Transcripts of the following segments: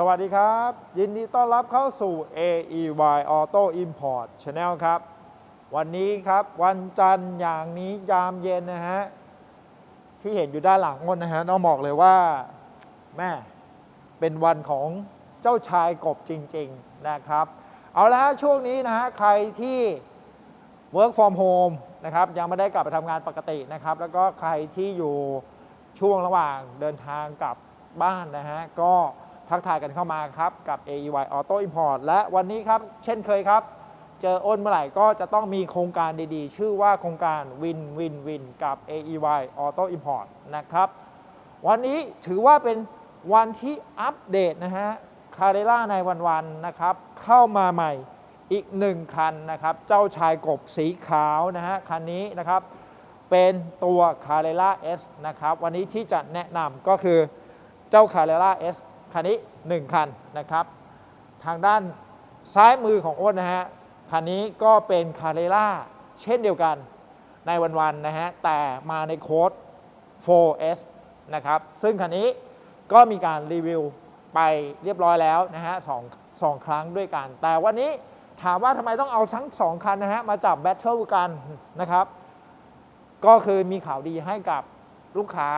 สวัสดีครับ ยินดีต้อนรับเข้าสู่ AEY Auto Import Channel ครับ วันนี้ครับวันจันทร์อย่างนี้ยามเย็นนะฮะ ที่เห็นอยู่ด้านหลังงนนะฮะ ต้องบอกเลยว่าแม่เป็นวันของเจ้าชายกบจริง ๆ นะครับ เอาละฮะ ช่วงนี้นะฮะ ใครที่ work from home นะครับ ยังไม่ได้กลับไปทำงานปกตินะครับ แล้วก็ใครที่อยู่ช่วงระหว่างเดินทางกลับบ้านนะฮะ ก็ ทักทายกันเข้ามาครับ กับ AEY Auto Import และวันนี้ครับ เช่นเคยครับ เจออ้นเมื่อไหร่ก็จะต้องมีโครงการดีๆ ชื่อว่าโครงการ Win Win Win กับ AEY Auto Import นะครับ วันนี้ถือว่าเป็นวันที่อัปเดตนะฮะคาเรล่าในวันๆนะครับ เข้ามาใหม่อีกหนึ่งคันนะครับ เจ้าชายกบสีขาวนะฮะคันนี้นะครับ เป็นตัว c a r r e r a S นะครับ วันนี้ที่จะแนะนำก็คือเจ้า c a r r e r a S คันนี้ 1 คันนะครับ ทางด้านซ้ายมือของอ้นนะฮะคันนี้ก็เป็น c a r r e r a เช่นเดียวกันในวันๆนะฮะแต่มาในโค้ด 4S นะครับ ซึ่งคันนี้ก็มีการรีวิวไปเรียบร้อยแล้วนะฮะสองสองครั้งด้วยกัน แต่วันนี้ถามว่าทำไมต้องเอาทั้งสองคันนะฮะมาจับแบทเทิลกันนะครับ ก็คือมีข่าวดีให้กับลูกค้า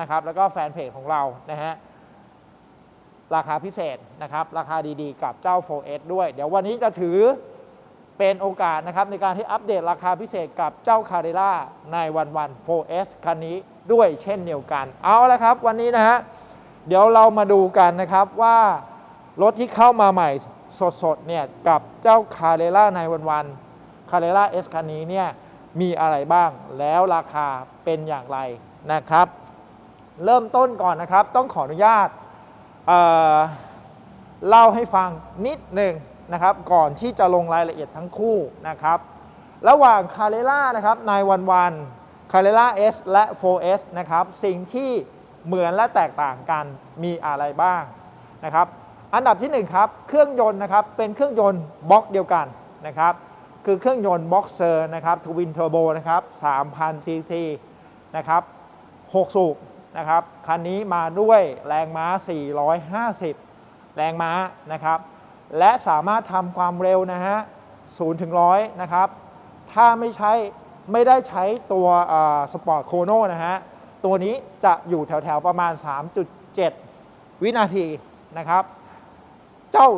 นะครับ แล้วก็แฟนเพจของเรานะฮะ ราคาพิเศษนะครับ ราคาดีๆ กับเจ้า 4S ด้วย เดี๋ยววันนี้จะถือเป็นโอกาสนะครับในการที่อัปเดตราคาพิเศษกับเจ้า c a r r e r a ในวันวัน 4S คันนี้ด้วยเช่นเดียวกัน เอาละครับ วันนี้นะฮะเดี๋ยวเรามาดูกันนะครับว่ารถที่เข้ามาใหม่สดๆเนี่ยกับเจ้า c a r r e r a ในวันวัน c a r r e r a S คันนี้เนี่ยมีอะไรบ้างแล้วราคาเป็นอย่างไรนะครับ เริ่มต้นก่อนนะครับ ต้องขออนุญาต เเล่าให้ฟังนิดหนึ่งนะครับก่อนที่จะลงรายละเอียดทั้งคู่นะครับระหว่าง c a r r e r a นะครับในวันวัน c a r r e r a S และ 4S นะครับสิ่งที่เหมือนและแตกต่างกันมีอะไรบ้างนะครับอันดับที่1ครับเครื่องยนต์นะครับเป็นเครื่องยนต์บล็อกเดียวกันนะครับคือเครื่องยนต์บ็อกเซอร์นะครับทวินเทอร์โบนะครับ3,000ซีซีนะครับ6สูบ นะครับ คันนี้มาด้วยแรงม้า 450 แรงม้านะครับ และสามารถทำความเร็วนะฮะ0ถึง100 นะครับ ถ้าไม่ใช้ไม่ได้ใช้ตัวสปอร์ตโคโนนะฮะ ตัวนี้จะอยู่แถวๆ ประมาณ 3.7 วินาทีนะครับ เจ้า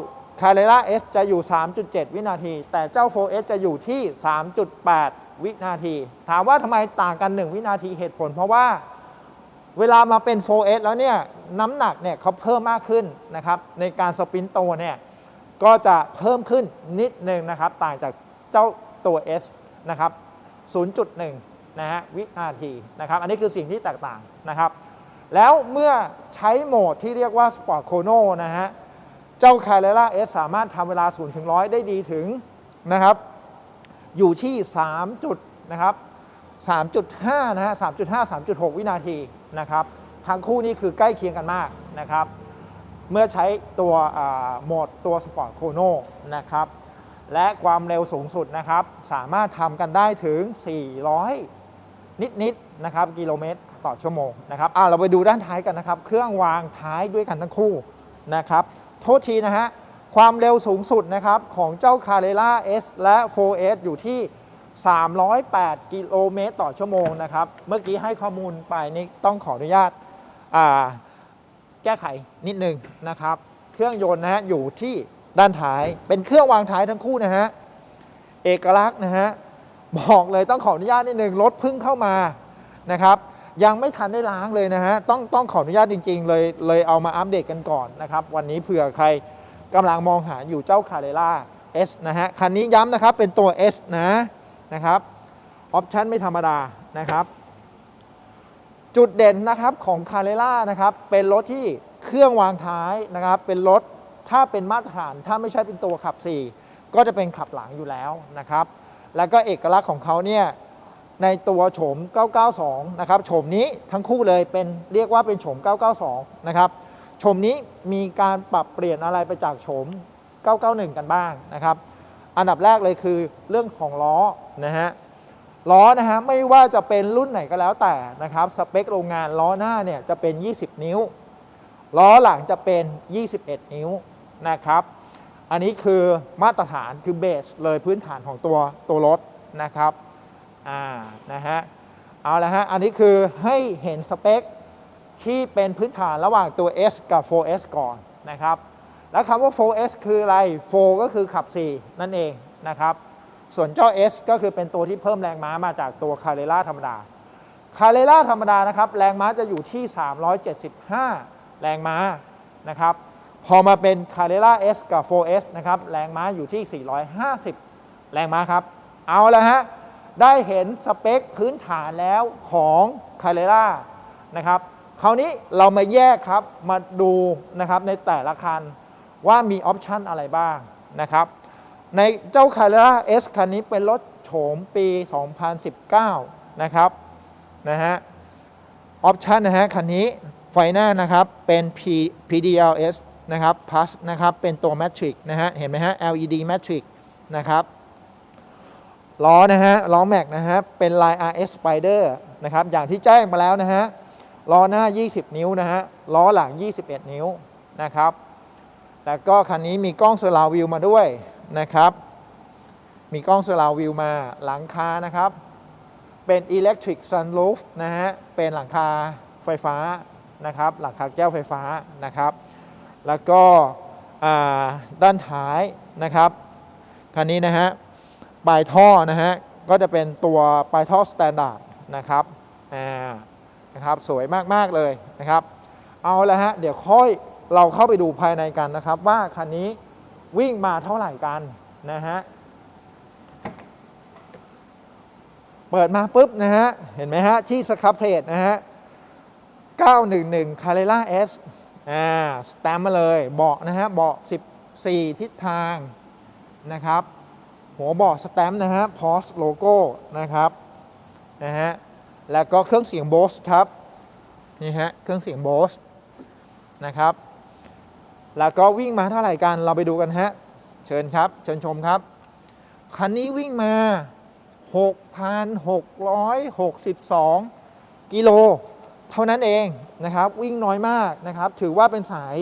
c a r r e r a S จะอยู่ 3.7 วินาที แต่เจ้า 4S จะอยู่ที่ 3.8 วินาที ถามว่าทำไมต่างกัน 1 วินาทีเหตุผลเพราะว่า เวลามาเป็น 4S แล้วเนี่ยน้ำหนักเนี่ยเขาเพิ่มมากขึ้นนะครับในการสปินต์ตัวเนี่ยก็จะเพิ่มขึ้นนิดนึงนะครับ ต่างจากเจ้าตัว S นะครับ 0.1 นะฮะวินาทีนะครับ อันนี้คือสิ่งที่แตกต่างนะครับ แล้วเมื่อใช้โหมดที่เรียกว่า Sport Chrono นะฮะ เจ้า c a r r e r a S สามารถทำเวลา 0 ถึง 100 ได้ดีถึงนะครับ อยู่ที่ 3 จุดนะครับ 3.5 นะฮะ 3.5 3.6 วินาทีนะครับ ทั้งคู่นี้คือใกล้เคียงกันมากนะครับ เมื่อใช้ตัวโหมดตัว Sport Chrono นะครับ และความเร็วสูงสุดนะครับ สามารถทำกันได้ถึง 400 นิดๆนะครับ กิโลเมตรต่อชั่วโมงนะครับอ่าเราไปดูด้านท้ายกันนะครับ เครื่องวางท้ายด้วยกันทั้งคู่นะครับ โทษทีนะฮะ ความเร็วสูงสุดนะครับของเจ้า c a r r e r a S และ 4S อยู่ที่ 308 กิโลเมตรต่อชั่วโมงนะครับ เมื่อกี้ให้ข้อมูลไปนี่ต้องขออนุญาตาแก้ไขนิดนึงนะครับ เครื่องยนต์นะฮะอยู่ที่ด้านท้าย เป็นเครื่องวางท้ายทั้งคู่นะฮะ เอกลักษณ์นะฮะ บอกเลยต้องขออนุญาตนิดนึงรถเพิ่งเข้ามานะครับ ยังไม่ทันได้ล้างเลยนะฮะ ต้องต้องขออนุญาตจริง ๆ เลยเลยเอามาอัปเดตกันก่อนนะครับ วันนี้เผื่อใครกำลังมองหาอยู่เจ้า c a r r e r a S นะฮะ คันนี้ย้ำนะครับเป็นตัว S นะ นะครับออปชันไม่ธรรมดานะครับ จุดเด่นนะครับของ c a r r e r a นะครับเป็นรถที่เครื่องวางท้ายนะครับ เป็นรถถ้าเป็นมาตรฐานถ้าไม่ใช่เป็นตัวขับ 4 ก็จะเป็นขับหลังอยู่แล้วนะครับ แล้วก็เอกลักษณ์ของเขาเนี่ยในตัวโฉม 992 นะครับโฉมนี้ทั้งคู่เลยเป็นเรียกว่าเป็นโฉม 992 นะครับโฉมนี้มีการปรับเปลี่ยนอะไรไปจากโฉม 991 กันบ้างนะครับ อันดับแรกเลยคือเรื่องของล้อนะฮะล้อนะฮะไม่ว่าจะเป็นรุ่นไหนก็แล้วแต่นะครับสเปคโรงงานล้อหน้าเนี่ยจะเป็น 20 นิ้ว ล้อหลังจะเป็น 21 นิ้วนะครับ อันนี้คือมาตรฐานคือเบสเลยพื้นฐานของตัวตัวรถนะครับอ่านะฮะเอาละฮะอันนี้คือให้เห็นสเปคที่เป็นพื้นฐานระหว่างตัว S กับ 4S ก่อนนะครับ แล้วคำว่า 4S คืออะไร 4 ก็คือขับ 4 นั่นเองนะครับ ส่วนเจ้า S ก็คือเป็นตัวที่เพิ่มแรงม้ามาจากตัวคา r รล่าธรรมดาคา r รล่าธรรมดานะครับ แรงม้าจะอยู่ที่ 375 แรงม้านะครับ พอมาเป็นคา r รล่า S กับ 4S นะครับ แรงม้าอยู่ที่ 450 แรงม้าครับ เอาละฮะ ได้เห็นสเปคพื้นฐานแล้วของคา r รล่านะครับ คราวนี้เรามาแยกครับ มาดูนะครับในแต่ละคัน ว่ามีออปชันอะไรบ้างนะครับในเจ้า c a r r e r a S คันนี้เป็นรถโฉมปี 2019 นะครับนะฮะออปชันนะฮะคันนี้ไฟหน้านะครับเป็น P PDLS นะครับ plus นะครับเป็นตัว Matrix นะฮะเห็นไหมฮะ LED Matrix นะครับล้อนะฮะล้อแม็กนะฮะเป็นลาย RS Spider นะครับอย่างที่แจ้งมาแล้วนะฮะล้อหน้า 20 นิ้วนะฮะล้อหลัง 21 นิ้วนะครับ แล้วก็คันนี้มีกล้องเซอร์ราวิวมาด้วยนะครับ มีกล้องเซอร์ราวิวมาหลังคานะครับ เป็น Electric Sunroof นะฮะ เป็นหลังคาไฟฟ้านะครับ หลังคาแก้วไฟฟ้านะครับ แล้วก็ด้านท้ายนะครับ คันนี้นะฮะ ปลายท่อนะฮะ ก็จะเป็นตัวปลายท่อสแตนดาร์ดนะครับอ่านะครับ สวยมาก ๆ เลยนะครับ เอาละฮะ เดี๋ยวค่อย เราเข้าไปดูภายในกันนะครับ ว่าคันนี้วิ่งมาเท่าไหร่กันนะฮะเปิดมาปุ๊บนะฮะเห็นไหมฮะที่สครับเพลทนะฮะ 911 Carrera S อ่าสแตมมาเลยเบาะนะฮะเบาะ 14 ทิศทางนะครับ หัวเบาะสแตมนะฮะพอสโลโก้นะครับนะฮะแล้วก็เครื่องเสียงโบสครับนี่ฮะเครื่องเสียงโบสนะครับ แล้วก็วิ่งมาเท่าไหร่กันเราไปดูกันฮะ เชิญครับ เชิญชมครับ คันนี้วิ่งมา 6,662 กิโล เท่านั้นเองนะครับ วิ่งน้อยมากนะครับ ถือว่าเป็นสาย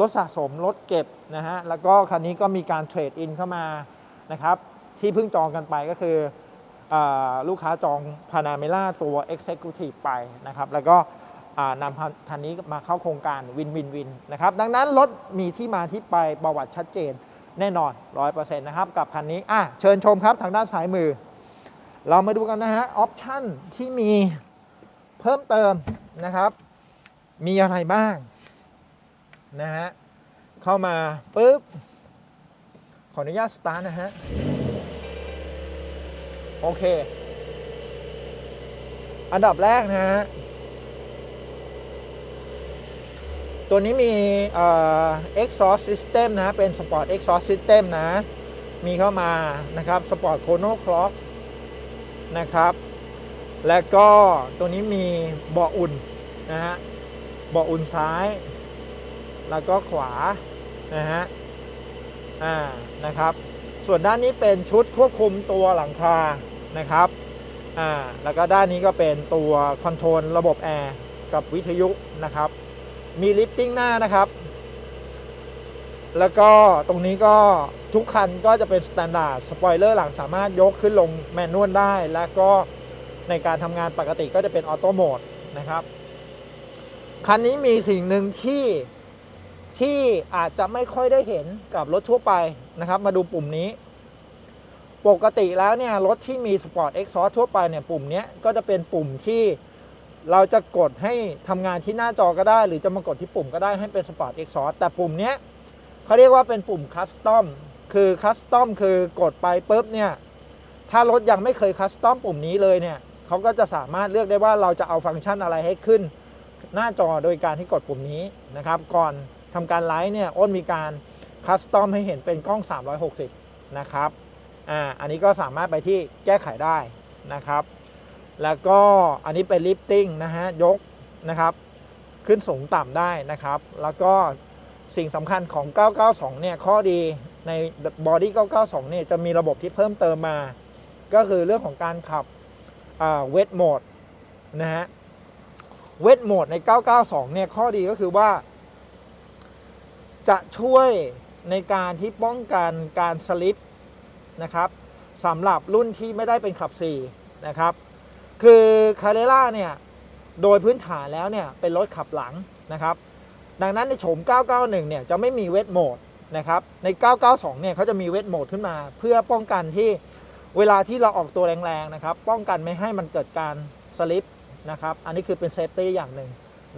รถสะสมรถเก็บนะฮะ แล้วก็คันนี้ก็มีการเทรดอินเข้ามานะครับ ที่เพิ่งจองกันไปก็คืออลูกค้าจองพานาเมล่าตัว Executive ไปนะครับ แล้วก็ นำคันนี้มาเข้าโครงการวินวินวินนะครับดังนั้นรถมีที่มาที่ไปประวัติชัดเจนแน่นอน 100%นะครับกับคันนี้อะเชิญชมครับทางด้านซ้ายมือ เรามาดูกันนะฮะออปชั่นที่มีเพิ่มเติมนะครับ มีอะไรบ้างนะฮะเข้ามาปุ๊บ ขออนุญาตสตาร์ทนะฮะ โอเค อันดับแรกนะฮะ ตัวนี้มีเอ่อ exhaust system นะ เป็น sport exhaust system นะ มีเข้ามานะครับ sport chrono clock นะครับ และก็ตัวนี้มีเบาะอุ่นนะฮะ เบาะอุ่นซ้าย แล้วก็ขวา นะฮะ อ่า นะครับ ส่วนด้านนี้เป็นชุดควบคุมตัวหลังคา นะครับ อ่า แล้วก็ด้านนี้ก็เป็นตัวคอนโทรลระบบแอร์กับวิทยุนะครับ มีลิฟติ้งหน้านะครับ แล้วก็ตรงนี้ก็ทุกคันก็จะเป็นสแตนดาร์ดสปอยเลอร์หลังสามารถยกขึ้นลงแมนนวลได้ และก็ในการทำงานปกติก็จะเป็นออโต้โหมดนะครับคันนี้มีสิ่งหนึ่งที่ที่อาจจะไม่ค่อยได้เห็นกับรถทั่วไปนะครับ มาดูปุ่มนี้ ปกติแล้วเนี่ยรถที่มีสปอร์ตเอ็กซอทั่วไปเนี่ยปุ่มนี้ก็จะเป็นปุ่มที่ เราจะกดให้ทำงานที่หน้าจอก็ได้ หรือจะมากดที่ปุ่มก็ได้ให้เป็นสปอร์ตเอกซอแต่ปุ่มเนี้ยเขาเรียกว่าเป็นปุ่มคัสตอมคือคัสตอมคือกดไปปุ๊บเนี่ยถ้ารถยังไม่เคยคัสตอมปุ่มนี้เลยเนี่ยเขาก็จะสามารถเลือกได้ว่าเราจะเอาฟังก์ชันอะไรให้ขึ้น หน้าจอโดยการที่กดปุ่มนี้นะครับ ก่อนทำการไลฟ์เนี่ยอ้นมีการคัสตอมให้เห็นเป็นกล้อง 360 นะครับอ่าอันนี้ก็สามารถไปที่แก้ไขได้นะครับ แล้วก็อันนี้เป็นลิฟติ้งนะฮะยกนะครับ ขึ้นสูงต่ำได้นะครับ แล้วก็สิ่งสำคัญของ 992 เนี่ยข้อดีในบอดี้ 992 เนี่ยจะมีระบบที่เพิ่มเติมมา ก็คือเรื่องของการขับเวทโหมดนะฮะเวทโหมดใน 992 เนี่ยข้อดีก็คือว่า จะช่วยในการที่ป้องกันการสลิปนะครับสำหรับรุ่นที่ไม่ได้เป็นขับ 4 นะครับ คือคาเรล่าเนี่ยโดยพื้นฐานแล้วเนี่ยเป็นรถขับหลังนะครับ ดังนั้นในโฉม 991 เนี่ยจะไม่มีเวทโหมดนะครับใน 992 เนี่ยเขาจะมีเวทโหมดขึ้นมา เพื่อป้องกันที่เวลาที่เราออกตัวแรงๆนะครับ ป้องกันไม่ให้มันเกิดการสลิปนะครับ อันนี้คือเป็นเซฟตี้อย่างหนึ่ง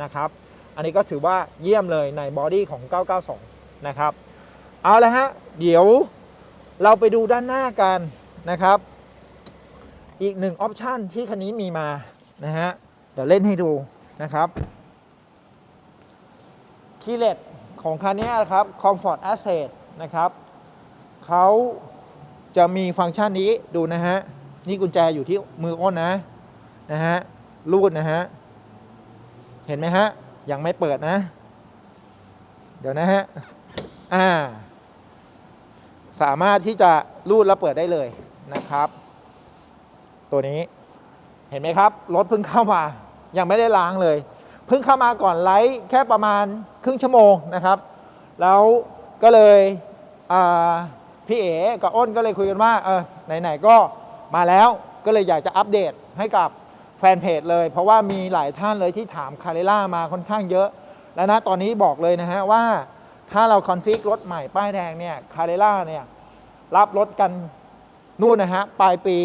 นะครับ อันนี้ก็ถือว่าเยี่ยมเลยในบอดี้ของ 992 นะครับ เอาละฮะ เดี๋ยวเราไปดูด้านหน้ากันนะครับ อีกหนึ่งออปชันที่คันนี้มีมานะฮะ เดี๋ยวเล่นให้ดูนะครับคีย์เลตของคันนี้นะครับ Comfort Asset นะครับเขาจะมีฟังก์ชันนี้ดูนะฮะ นี่กุญแจอยู่ที่มืออ้นนะ นะฮะ รูดนะฮะ เห็นไหมฮะ ยังไม่เปิดนะ เดี๋ยวนะฮะ อ่า สามารถที่จะรูดแล้วเปิดได้เลยนะครับ ตัวนี้ เห็นไหมครับ รถเพิ่งเข้ามา ยังไม่ได้ล้างเลย เพิ่งเข้ามาก่อนไลฟ์แค่ประมาณครึ่งชั่วโมงนะครับ แล้วก็เลยพี่เอ๋กับอ้นก็เลยคุยกันว่าเออไหนๆก็มาแล้วก็เลยอยากจะอัปเดตให้กับแฟนเพจเลย เพราะว่ามีหลายท่านเลยที่ถามคาเรล่ามาค่อนข้างเยอะ และนะตอนนี้บอกเลยนะฮะว่าถ้าเราคอนฟิกรถใหม่ป้ายแดงเนี่ยคาเรล่าเนี่ยรับรถกันนู่นนะฮะปลายปี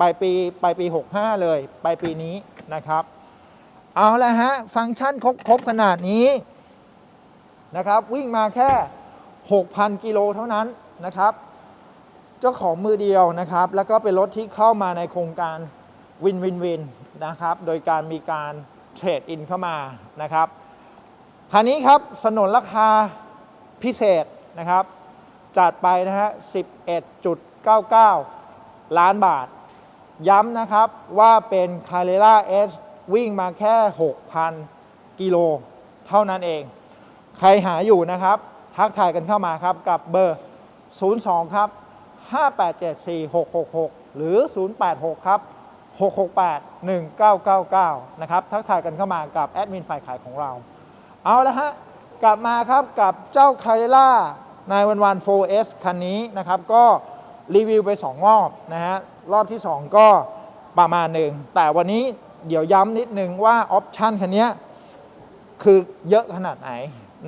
ปลายปีปลายปี 65 เลยปลายปีนี้นะครับ เอาละฮะ ฟังก์ชันครบครบขนาดนี้นะครับ วิ่งมาแค่ 6,000 กิโลเท่านั้นนะครับ เจ้าของมือเดียวนะครับ แล้วก็เป็นรถที่เข้ามาในโครงการวินวินวินนะครับ โดยการมีการเทรดอินเข้ามานะครับคันนี้ครับสนนราคาพิเศษนะครับ จัดไปนะฮะ 11.99 ล้านบาท ย้ำนะครับว่าเป็น c a r r e r a S วิ่งมาแค่ 6,000 กิโล เท่านั้นเอง ใครหาอยู่นะครับ ทักทายกันเข้ามาครับ กับเบอร์ 02 ครับ 5874666 หรือ 086 ครับ 668 1999 นะครับ ทักทายกันเข้ามากับแอดมินฝ่ายขายของเรา เอาละฮะ กลับมาครับกับเจ้าคาเรล่านายวันวัน 4S คันนี้นะครับ ก็ รีวิวไป 2 รอบนะฮะ รอบที่ 2 ก็ประมาณหนึ่ง แต่วันนี้เดี๋ยวย้ำนิดนึงว่าออปชันคันนี้คือเยอะขนาดไหน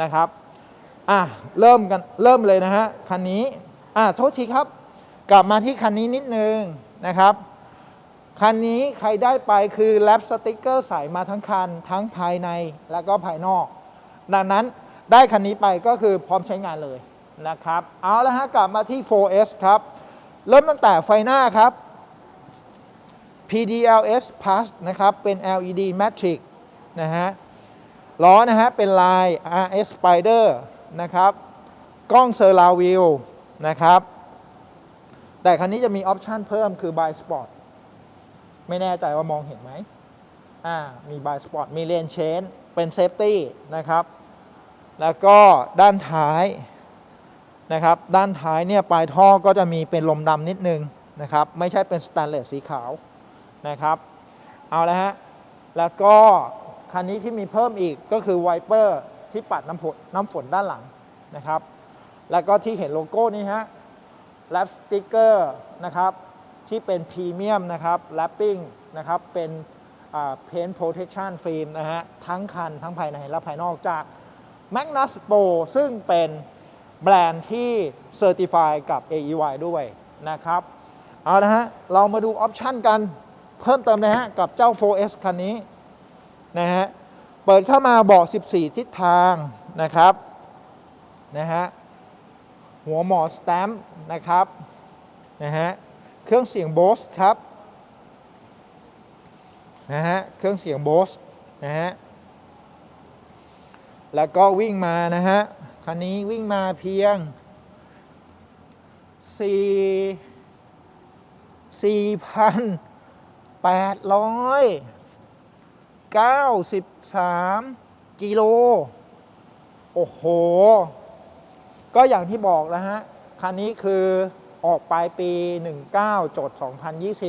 นะครับ อะ เริ่มกันเริ่มเลยนะฮะ คันนี้ อะ โทษทีครับ กลับมาที่คันนี้นิดนึงนะครับ คันนี้ใครได้ไปคือแรปสติกเกอร์ใส่มาทั้งคัน ทั้งภายในและก็ภายนอก ดังนั้นได้คันนี้ไปก็คือพร้อมใช้งานเลยนะครับ เอาละฮะ กลับมาที่ 4S ครับ เริ่มตั้งแต่ไฟหน้าครับ PDLS Plus นะครับ เป็น LED Matrix นะฮะ ล้อนะฮะ เป็นลาย RS Spider นะครับ กล้องเซอร์ราวิวนะครับ แต่คันนี้จะมีออปชันเพิ่มคือ By Spot ไม่แน่ใจว่ามองเห็นไหมอ่า มี By Spot มีเลนเชนเป็นเซฟตี้นะครับ แล้วก็ด้านท้าย นะครับ ด้านท้ายเนี่ยปลายท่อก็จะมีเป็นลมดำนิดนึงนะครับ ไม่ใช่เป็นสแตนเลสสีขาวนะครับ เอาละฮะ แล้วก็คันนี้ที่มีเพิ่มอีกก็คือไวเปอร์ที่ปัดน้ำฝนน้ำฝนด้านหลังนะครับ แล้วก็ที่เห็นโลโก้นี้ฮะแรปสติกเกอร์นะครับที่เป็นพรีเมียมนะครับแรปปิ้งนะครับเป็นเพน protection ฟิล์มนะฮะทั้งคันทั้งภายในและภายนอกจาก Magnus Pro ซึ่งเป็น แบรนด์ที่เซอร์ติฟายกับ AEY ด้วยนะครับ เอาละฮะ เรามาดูออปชันกันเพิ่มเติมนะฮะ กับเจ้า 4S คันนี้นะฮะ เปิดเข้ามาเบอก14 ทิศทางนะครับนะฮะหัวหมอสแตมป์นะครับนะฮะเครื่องเสียงโบสครับนะฮะเครื่องเสียงโบสนะฮะแล้วก็วิ่งมานะฮะ คันนี้วิ่งมาเพียง 4 4,893 กิโล โอ้โห ก็อย่างที่บอกแล้วฮะ คันนี้คือออกปลายปี 19จด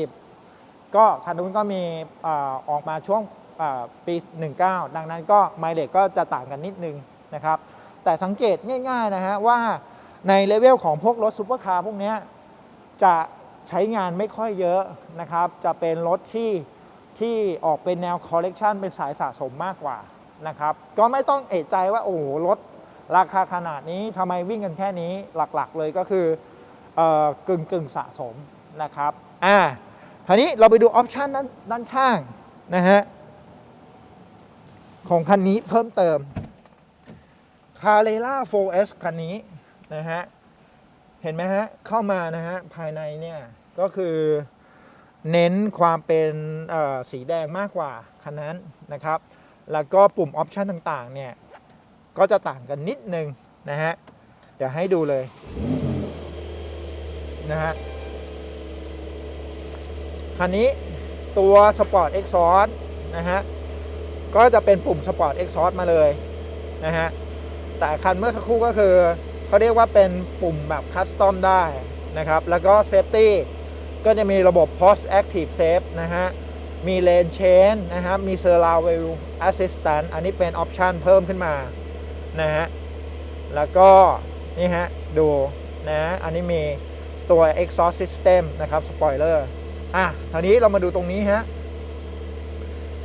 2020 ก็คันนู้นก็มีอออกมาช่วงอ่าปี 19 ดังนั้นก็ไมล์เลทก็จะต่างกันนิดนึงนะครับ แต่สังเกตง่าย ๆ นะฮะ ว่าในเลเวลของพวกรถซูเปอร์คาร์พวกนี้จะใช้งานไม่ค่อยเยอะนะครับ จะเป็นรถที่ที่ออกเป็นแนวคอลเลกชันเป็นสายสะสมมากกว่านะครับ ก็ไม่ต้องเอะใจว่า โอ้โหรถราคาขนาดนี้ทำไมวิ่งกันแค่นี้หลักๆเลยก็คือเอ่อกึ่งกึ่งสะสมนะครับอ่าทีนี้เราไปดูออปชันด้านด้านข้างนะฮะของคันนี้เพิ่มเติม c a r r e r a 4S คันนี้นะฮะ เห็นไหมฮะ เข้ามานะฮะ ภายในเนี่ย ก็คือเน้นความเป็นสีแดงมากกว่าคันนั้นนะครับ แล้วก็ปุ่มออปชันต่างๆ เนี่ย ก็จะต่างกันนิดนึงนะฮะ เดี๋ยวให้ดูเลยนะฮะ คันนี้ตัว Sport Exhaust นะฮะ ก็จะเป็นปุ่ม Sport Exhaust มาเลยนะฮะ แต่คันเมื่อสักครู่ก็คือเขาเรียกว่าเป็นปุ่มแบบคัสตอมได้นะครับ แล้วก็ Safety ก็จะมีระบบ Post Active Safe นะฮะ มี Lane Change นะครับ มี Surround View Assistant อันนี้เป็นออปชันเพิ่มขึ้นมานะฮะ แล้วก็นี่ฮะ ดูนะอันนี้มีตัว Exhaust System นะครับ Spoiler อะคราวนี้เรามาดูตรงนี้ฮะ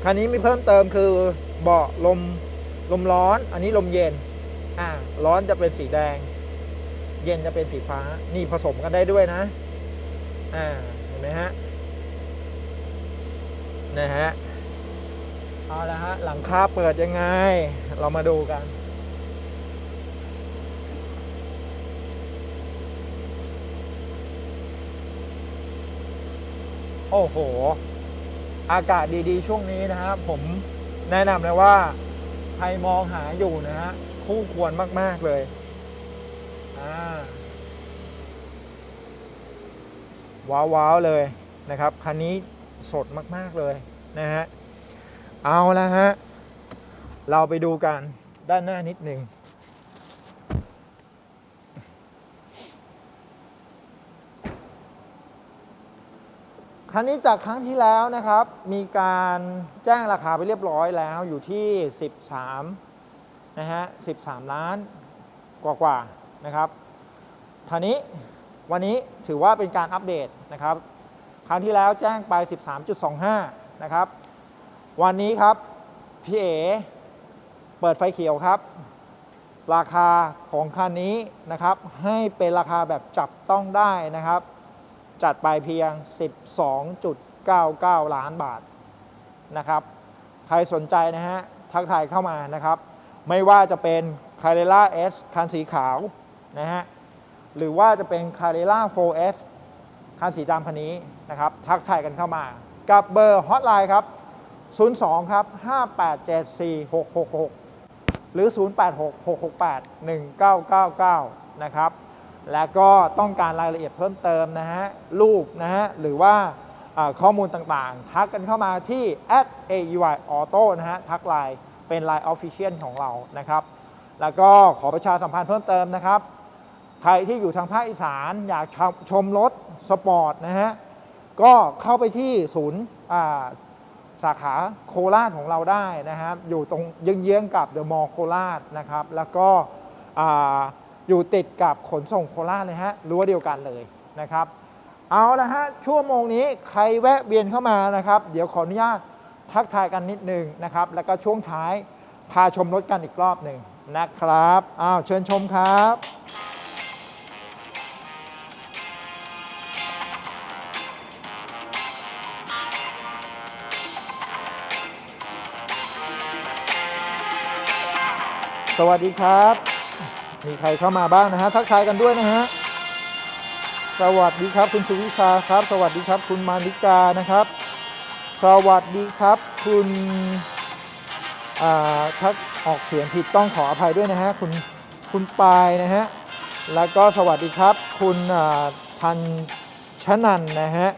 คันนี้มีเพิ่มเติมคือเบาะลมลมร้อน อันนี้ลมเย็น อ่าร้อนจะเป็นสีแดง เย็นจะเป็นสีฟ้า นี่ผสมกันได้ด้วยนะ อ่า เห็นไหมฮะ นะฮะ เอาละฮะ หลังคาเปิดยังไง เรามาดูกันโอ้โห อากาศดีๆ ช่วงนี้นะครับ ผมแนะนำเลยว่า ใครมองหาอยู่นะฮะ คู่ควรมาก ๆ เลยอ่าว้าว ๆ เลยนะครับ คันนี้สดมาก ๆ เลยนะฮะ เอาละฮะ เราไปดูกันด้านหน้านิดหนึ่งคันนี้จากครั้งที่แล้วนะครับ มีการแจ้งราคาไปเรียบร้อยแล้วอยู่ที่ 13 นะฮะ13 ล้านกว่าๆนะครับทีนี้วันนี้ถือว่าเป็นการอัปเดตนะครับ ครั้งที่แล้วแจ้งไป 13.25 นะครับ วันนี้ครับพี่เอเปิดไฟเขียวครับ ราคาของคันนี้นะครับ ให้เป็นราคาแบบจับต้องได้นะครับ จัดไปเพียง 12.99 ล้านบาทนะครับ ใครสนใจนะฮะ ทักทายเข้ามานะครับ ไม่ว่าจะเป็น c a r r e r a S คันสีขาวนะฮะหรือว่าจะเป็น c a r r e r a 4S คันสีดำคันนี้นะครับ ทักทายกันเข้ามา กับเบอร์ฮอตไลน์ครับ 02 ครับ 58746666 หรือ 0866681999 นะครับ แล้วก็ต้องการรายละเอียดเพิ่มเติมนะฮะ รูปนะฮะ หรือว่าอ่าข้อมูลต่างๆ ทักกันเข้ามาที่ @AEY Auto นะฮะ ทักไลน์ เป็นไลน์ Official ของเรานะครับ แล้วก็ขอประชาสัมพันธ์เพิ่มเติมนะครับ ใครที่อยู่ทางภาคอีสานอยากชมชมรถสปอร์ตนะฮะ ก็เข้าไปที่ศูนย์สาขาโคราชของเราได้นะครับ อยู่ตรงเยื้องๆกับเดอะมอลล์โคราชนะครับ แล้วก็ออยู่ติดกับขนส่งโคราชเลยฮะรั้วเดียวกันเลยนะครับ เอาละฮะชั่วโมงนี้ใครแวะเวียนเข้ามานะครับ เดี๋ยวขออนุญาต ทักทายกันนิดนึงนะครับ แล้วก็ช่วงท้ายพาชมรถกันอีกรอบหนึ่งนะครับอ้าวเชิญชมครับสวัสดีครับ มีใครเข้ามาบ้างนะฮะ ทักทายกันด้วยนะฮะ สวัสดีครับคุณสุวิชาครับ สวัสดีครับคุณมานิกานะครับ สวัสดีครับ คุณอ่าถ้าออกเสียงผิดต้องขออภัยด้วยนะฮะ คุณคุณปายนะฮะ แล้วก็สวัสดีครับ คุณทันชนันนะฮะ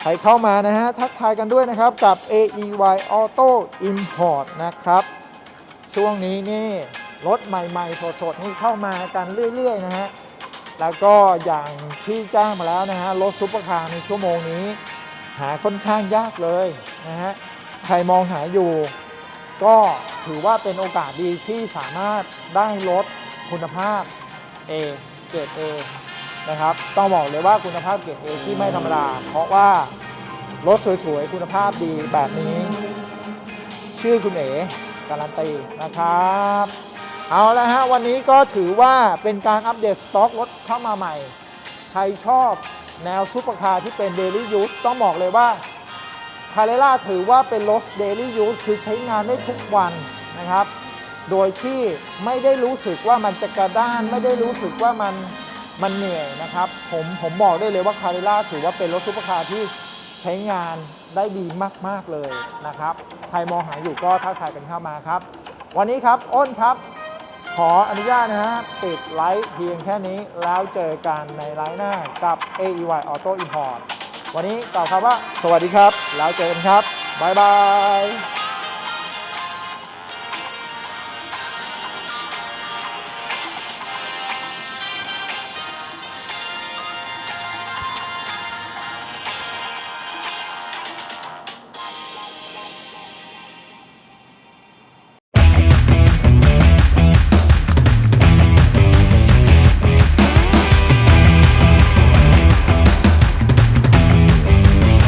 ใครเข้ามานะฮะ ทักทายกันด้วยนะครับกับ AEY Auto Import นะครับ ช่วงนี้นี่ รถใหม่ๆ สดๆ นี่เข้ามากันเรื่อย ๆ นะฮะ แล้วก็อย่างที่จ้างมาแล้วนะฮะ รถซุปเปอร์คาร์ในชั่วโมงนี้ หาค่อนข้างยากเลยนะฮะใครมองหาอยู่ ก็ถือว่าเป็นโอกาสดีที่สามารถได้รถคุณภาพ A เกรด A นะครับ ต้องบอกเลยว่าคุณภาพเกรด A ที่ไม่ธรรมดา เพราะว่ารถสวยๆ คุณภาพดีแบบนี้ ชื่อคุณเอ๋การันตีนะครับ เอาละฮะ วันนี้ก็ถือว่าเป็นการอัปเดตสต็อกรถเข้ามาใหม่ ใครชอบ แนวซุปเปอร์คาร์ที่เป็นเดลี่ยู e ต้องบอกเลยว่าคาเรล่าถือว่าเป็นรถเดลี่ยู e คือใช้งานได้ทุกวันนะครับ โดยที่ไม่ได้รู้สึกว่ามันจะกระด้านไม่ได้รู้สึกว่ามันมันเหนื่อยนะครับผมผมบอกได้เลยว่าคาเรล่าถือว่าเป็นรถซุปเปอร์คาร์ที่ใช้งานได้ดีมาก ๆ เลยนะครับ ใครมองหาอยู่ก็ทักทายกันเข้ามาครับ วันนี้ครับ อ้นครับ ขออนุญาตนะฮะปิดไลฟ์เพียงแค่นี้แล้วเจอกันในไลฟ์หน้ากับ AEY Auto Import วันนี้กล่าวคำว่า สวัสดีครับ แล้วเจอกันครับ บ๊ายบาย